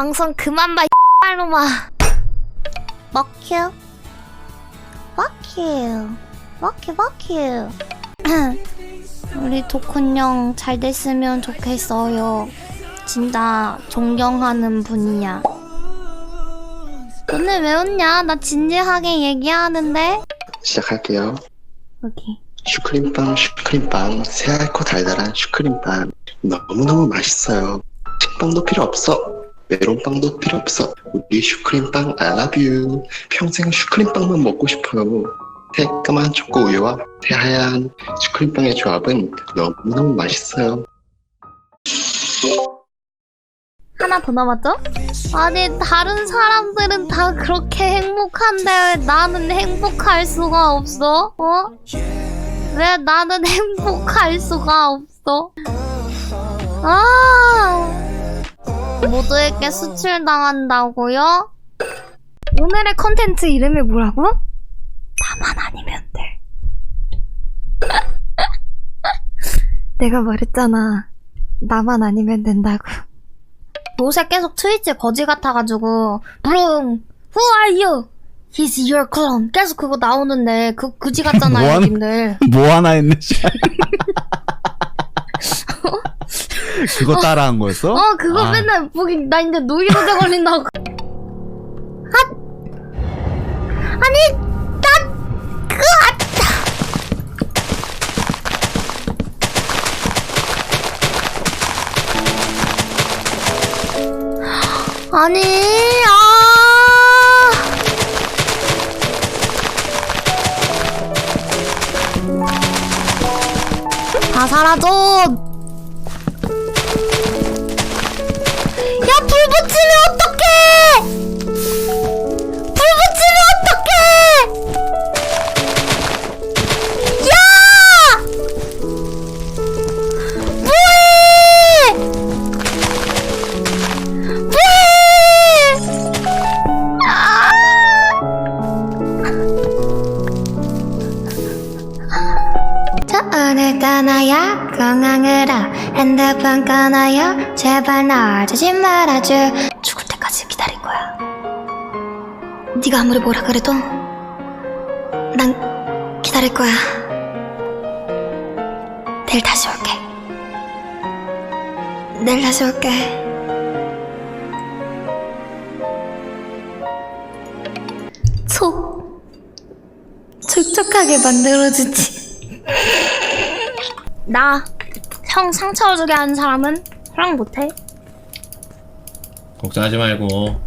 방송 그만 봐 이발로마 먹큐 먹큐 먹큐 먹큐 우리 도쿤형 잘 됐으면 좋겠어요. 진짜 존경하는 분이야. 오늘 왜 웃냐? 나 진지하게 얘기하는데. 시작할게요. 여기 슈크림빵, 슈크림빵, 새하얗고 달달한 슈크림빵. 너무너무 맛있어요. 식빵도 필요 없어. 메론빵도 필요 없어. 우리 슈크림빵 I love you. 평생 슈크림빵만 먹고 싶어요. 새까만 초코 우유와 새하얀 슈크림빵의 조합은 너무너무 맛있어요. 하나 더 남았죠? 아니 다른 사람들은 다 그렇게 행복한데 왜 나는 행복할 수가 없어? 어? 왜 나는 행복할 수가 없어? 아 모두에게 수출당한다고요? 오늘의 컨텐츠 이름이 뭐라고? 나만 아니면 돼. 내가 말했잖아. 나만 아니면 된다고. 요새 계속 트위치 거지 같아가지고 브롱 Who are you? He's your clone 계속 그거 나오는데 그 그지 같잖아요 뭐 하는- 님들 뭐 하나 했네. 씨. 그거 따라한 거였어? 어 그거 아, 맨날 보기 나 이제 노이로제 걸린다고. 아 아니 나그 아니 아! 다 사라져 야, 불 꺼놔요. 제발 놔주지 말아줘. 죽을 때까지 기다릴 거야. 네가 아무리 뭐라 그래도 난 기다릴 거야. 내일 다시 올게. 내일 다시 올게. 촉. 촉촉하게 만들어주지. 나 형 상처 주게 하는 사람은 허락 못해. 걱정하지 말고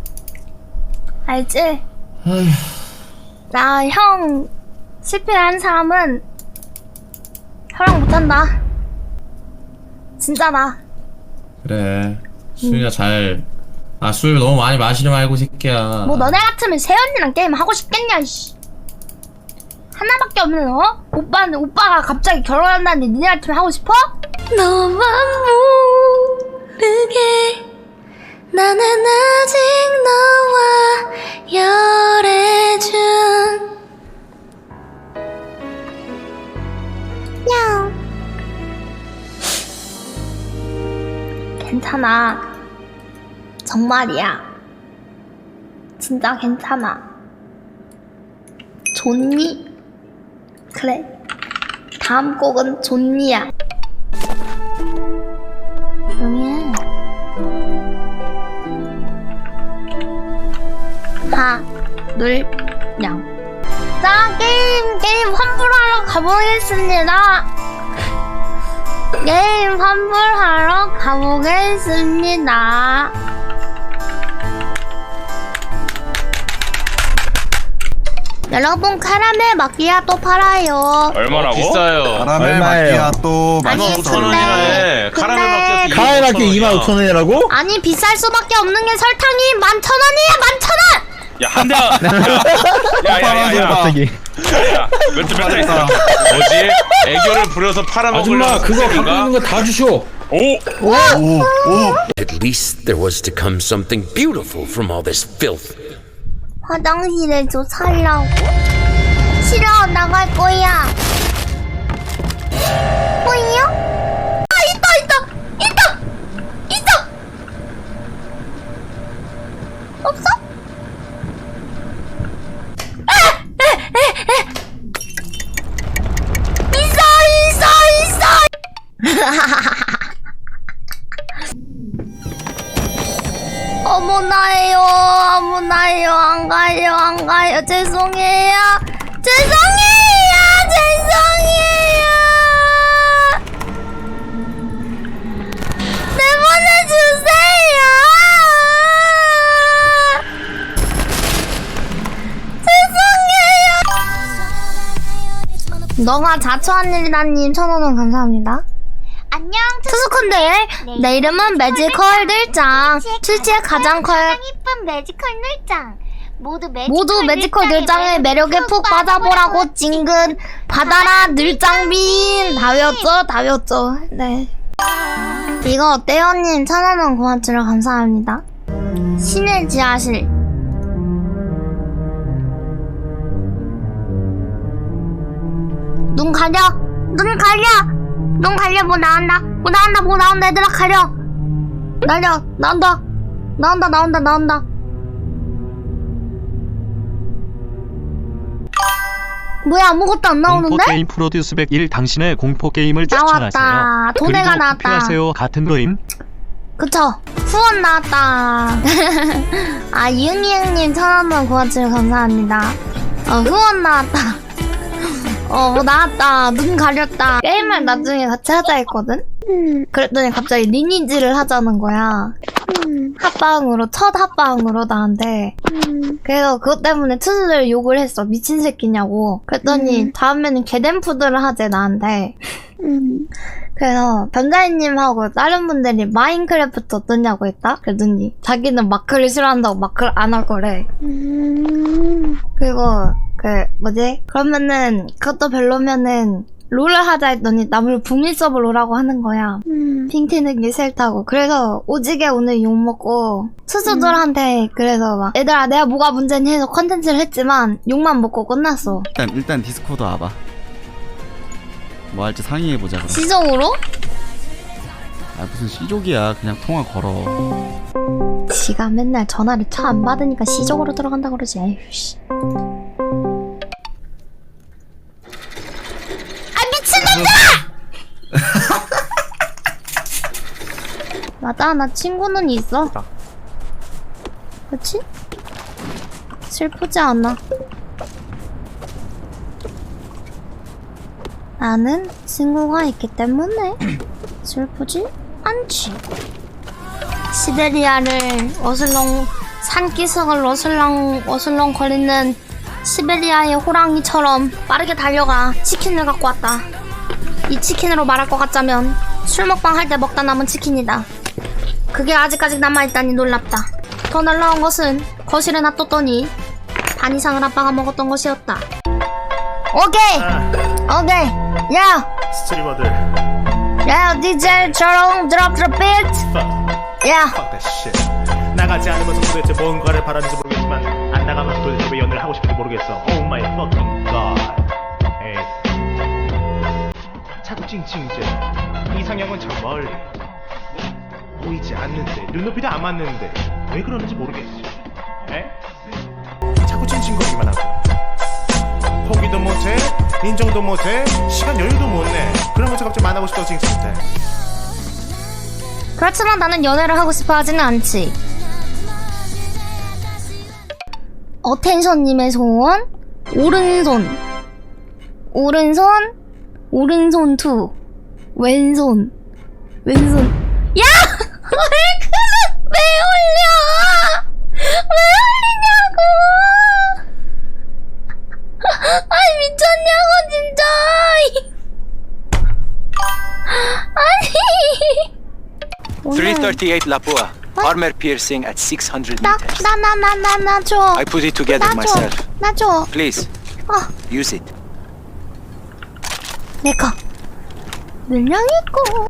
알지? 나형 실패한 사람은 허락 못한다. 진짜 나. 그래 수윤이가 잘아 술 너무 많이 마시지 말고 새끼야 뭐 너네 같으면 세연이랑 게임 하고 싶겠냐 이씨. 하나밖에 없는 어? 오빠는 오빠가 갑자기 결혼한다는데 니네 같으면 하고 싶어? 너만 모르게 나는 아직 너와 열애중 냥. 괜찮아. 정말이야. 진짜 괜찮아. 좋니? 그래. 다음 곡은 좋니야. 조용히 해 하둘냥. 자 게임 게임 환불하러 가보겠습니다. 게임 환불하러 가보겠습니다 여러분 카라멜 마끼아또 팔아요 얼마라고? 비싸요. 카라멜 얼마예요? 마키아또 아니, 맛있어. 근데- 5천원이나 카라멜 근데- 마키아토 카라멜 마키 25,000 원이야. 25,000원이라고? 아니 비쌀 수밖에 없는 게 설탕이 만 천 원이야 만천 원 야, 한 대. 야, 야, 야, 야, 야. 갑자기. 야, 몇대 몇대 있어. 뭐지? 애교를 부려서 팔아먹으려는 아줌마 그거 갖고? 있는 거 다 주쇼 오! 오, 오. At least there was to come something beautiful from all this filth. 화장실에 좀 살라고 싫어 나갈 거야 뭐예요? 안 가요 안 가요. 죄송해요. 죄송해요. 죄송해요. 내보내주세요. 죄송해요. 너가 자초한 일이다님 천원원 감사합니다. 안녕 투스콘데 내 이름은 매지컬 늘장. 출시의 가장 커 가장 이쁜 매지컬 늘장 모두 매지컬 모두 매지컬 늘장의 매력에 푹 빠져보라고 찡근 받아라 늘장빈 다 외웠죠? 다 외웠죠? 네. 이거 어때요님 천원원 고맙주를 감사합니다. 신의 지하실. 눈 가려. 눈 가려. 눈 가려. 뭐 나온다. 뭐 나온다. 뭐 나온다. 얘들아 가려. 날려. 나온다. 나온다. 나온다. 나온다 뭐야 아무것도 안 나오는데? 공포 게임 프로듀스 101 당신의 공포 게임을 추천하세요. 나왔다. 도네가 그리고 나왔다. 투표하세요. 같은 거임. 그쵸 후원 나왔다 아 이응이응님 천원만 고맙주를 감사합니다 어 후원 나왔다 어뭐 나왔다. 눈 가렸다. 게임을 나중에 같이 하자 했거든? 그랬더니 갑자기 리니지를 하자는 거야. 합방으로 첫 합방으로 나한테. 그래서 그것 때문에 투수들 욕을 했어. 미친 새끼냐고. 그랬더니 다음에는 개댄푸드를 하재 나한테 그래서 변자인님하고 다른 분들이 마인크래프트 어떠냐고 했다? 그랬더니 자기는 마크를 싫어한다고 마크를 안 할 거래. 그리고 그 뭐지? 그러면은 그것도 별로면은 롤을 하자 했더니 남을 북미 서브 롤하고 하는 거야. 핑 튀는 게 싫다고. 그래서 오지게 오늘 욕먹고 투수들한테 그래서 막 얘들아 내가 뭐가 문제니 해서 컨텐츠를 했지만 욕만 먹고 끝났어. 일단 일단 디스코드 와봐. 뭐 할지 상의해 보자 그럼. 시적으로? 아 무슨 시족이야. 그냥 통화 걸어. 지가 맨날 전화를 차 안 받으니까 시적으로 들어간다 그러지. 에휴 씨. 아 미친놈들아! 맞아 나 친구는 있어. 그치? 슬프지 않아. 나는 친구가 있기 때문에 슬프지 않지. 시베리아를 어슬렁 산기슭을 어슬렁 어슬렁 거리는 시베리아의 호랑이처럼 빠르게 달려가 치킨을 갖고 왔다. 이 치킨으로 말할 것 같자면 술 먹방 할 때 먹다 남은 치킨이다. 그게 아직까지 남아있다니 놀랍다. 더 놀라운 것은 거실에 놔뒀더니 반 이상을 아빠가 먹었던 것이었다. 오케이! 오케이! 야! 스트리머들. 야, DJ처럼 드롭 드롭 비트! 야! fuck that shit. 나가지 않으면서 도대체 뭔가를 바라는지 모르겠지만 안 나가면 도대체 왜 연애를 하고 싶은지 모르겠어. Oh my fucking god. 에이 자꾸 찡찡대 이상형은 저 멀리. 보이지 않는데 눈높이도 안 맞는데 왜 그러는지 모르겠어 에? 자꾸 찡찡거리기만 하고 못해 인정도 못해 시간 여유도 못내 그러면서 갑자기 만나고 싶다고 찡찡대 그렇지만 나는 연애를 하고 싶어 하지는 않지. 어텐션님의 소원, 오른손, 오른손, 오른손 투, 왼손, 왼손. 오늘 338 Lapua. Armor piercing at 600 나, meters. 나, 나, 나, 나, 나 줘. I put it together 나 줘. myself. 나 줘. Please, 어, use it. 내 거. 물량이 있고.